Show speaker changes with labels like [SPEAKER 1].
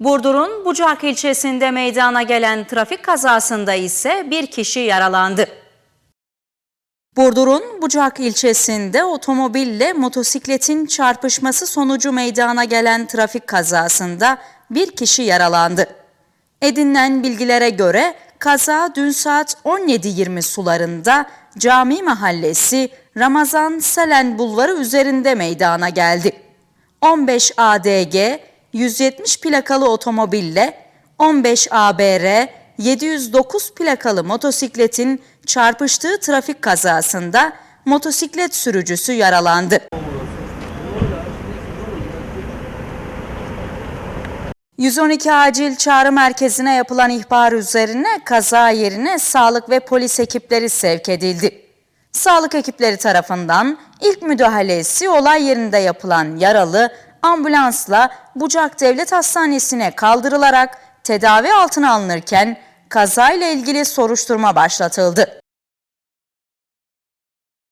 [SPEAKER 1] Burdur'un Bucak ilçesinde meydana gelen trafik kazasında ise bir kişi yaralandı. Burdur'un Bucak ilçesinde otomobille motosikletin çarpışması sonucu meydana gelen trafik kazasında bir kişi yaralandı. Edinilen bilgilere göre kaza dün saat 17.20 sularında Cami Mahallesi Ramazan Selen Bulvarı üzerinde meydana geldi. 15 ADG 170 plakalı otomobille 15 ABR 709 plakalı motosikletin çarpıştığı trafik kazasında motosiklet sürücüsü yaralandı. ...112 acil çağrı merkezine yapılan ihbar üzerine kaza yerine sağlık ve polis ekipleri sevk edildi. Sağlık ekipleri tarafından ilk müdahalesi olay yerinde yapılan yaralı ambulansla Bucak Devlet Hastanesi'ne kaldırılarak tedavi altına alınırken kazayla ilgili soruşturma başlatıldı.